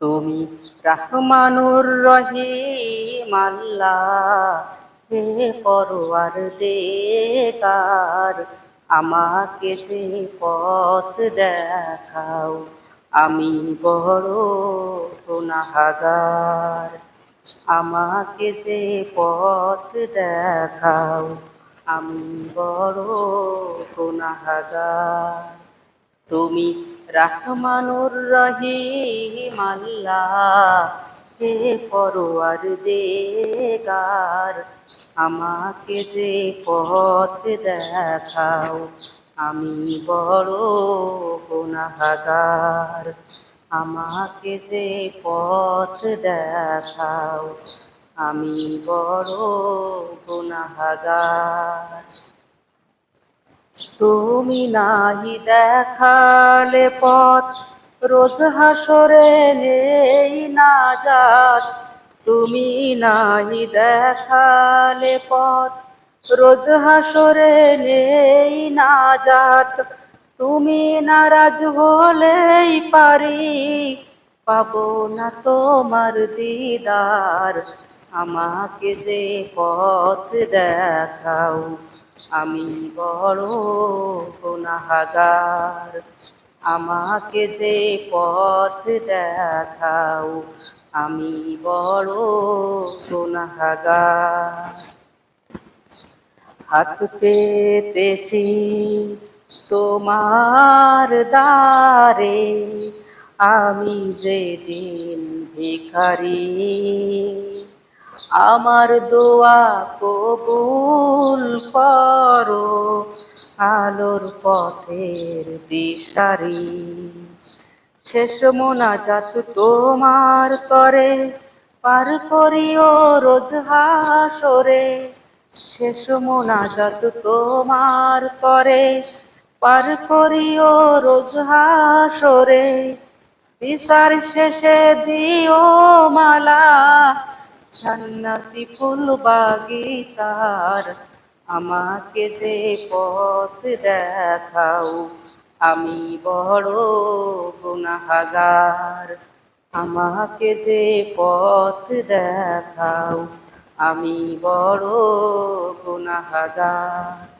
তুমি রাহমানুর রহিম আল্লাহ, হে পরওয়ার দেগার আমাকে যে পথ দেখাও, আমি বড় গুনাহগার। আমাকে যে পথ দেখাও, আমি বড় গুনাহগার। তুমি রাহমানুর রহিম আল্লাহ, হে পরোয়ার দেগার আমাকে যে পথ দেখাও, আমি বড় গুনাহগার। আমাকে যে পথ দেখাও, আমি বড় গুনাহগার। তুমি নাহি দেখালে পথ, রোজ হাসরে নেই না যাত তুমি নাহি দেখালে পথ, রোজ হাসরে নেই না যাত তুমি নারাজ হলেই পারি, পাবো না তোমার দিদার। আমাকে যে পথ দেখাও, আমি বড় গুনাহগার। আমাকে যে পথ দেখাও, আমি বড় গুনাহগার। হাত পেতেছি তোমার দ্বারে, আমি যে দিন ভিখারি। আমার দোয়া কবুল করো আলোর পথের দিশারি। শেষ মোনাজাত তোমার করে, পার করিও রোজ হাসরে। শেষ মোনাজাত তোমার করে, পার করিও রোজ হাসরে। বিচার শেষে দিও মালা জান্নাতি ফুল বাগিচার আমাকে যে পথ দেখাও, আমি বড় গুনাহাগার। আমাকে যে পথ দেখাও, আমি বড় গুনাহগার।